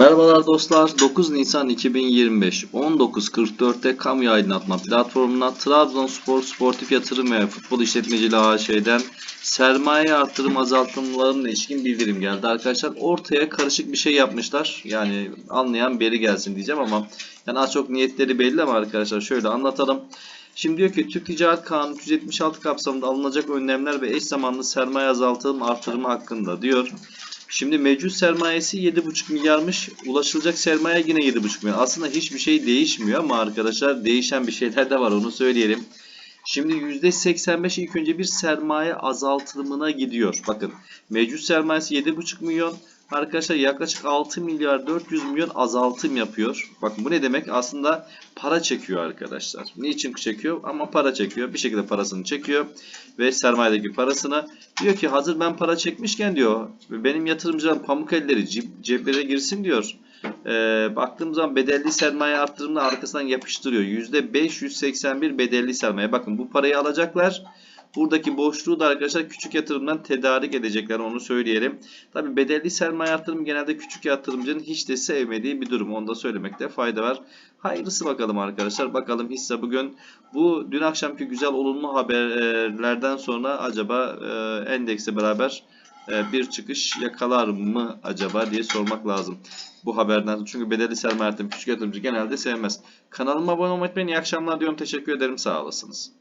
Merhabalar dostlar. 9 Nisan 2025 19.44'te kamu aydınlatma platformuna Trabzonspor Sportif Yatırım ve Futbol İşletmeciliği AŞ'den sermaye artırım azaltımlarına ilişkin bildirim geldi arkadaşlar. Ortaya karışık bir şey yapmışlar. Yani anlayan beri gelsin diyeceğim ama yani az çok niyetleri belli ama arkadaşlar şöyle anlatalım. Şimdi diyor ki Türk Ticaret Kanunu 376 kapsamında alınacak önlemler ve eş zamanlı sermaye azaltım artırımı hakkında diyor. Şimdi mevcut sermayesi 7,5 milyarmış. Ulaşılacak sermaye yine 7,5 milyar. Aslında hiçbir şey değişmiyor ama arkadaşlar değişen bir şeyler de var onu söyleyelim. Şimdi %85 ilk önce bir sermaye azaltımına gidiyor. Bakın mevcut sermayesi 7,5 milyon. Arkadaşlar yaklaşık 6 milyar 400 milyon azaltım yapıyor. Bakın bu ne demek? Aslında para çekiyor arkadaşlar. Niçin çekiyor? Ama para çekiyor. Bir şekilde parasını çekiyor. Ve sermayedeki parasını diyor ki hazır ben para çekmişken diyor benim yatırımcılarım pamuk elleri cep- ceplere girsin diyor. Ee, baktığım zaman bedelli sermaye arttırımını arkasından yapıştırıyor. %581 bedelli sermaye. Bakın bu parayı alacaklar. Buradaki boşluğu da arkadaşlar küçük yatırımdan tedarik edecekler onu söyleyelim. Tabi bedelli sermaye artırımı genelde küçük yatırımcının hiç de sevmediği bir durum. Onu da söylemekte fayda var. Hayırlısı bakalım arkadaşlar. Bakalım hisse bugün bu dün akşamki güzel olumlu haberlerden sonra acaba e, endekse beraber e, bir çıkış yakalar mı acaba diye sormak lazım. Bu haberden. Çünkü bedelli sermaye artırımı küçük yatırımcı genelde sevmez. Kanalıma abone olmayı unutmayın. İyi akşamlar diyorum. Teşekkür ederim. Sağ olasınız.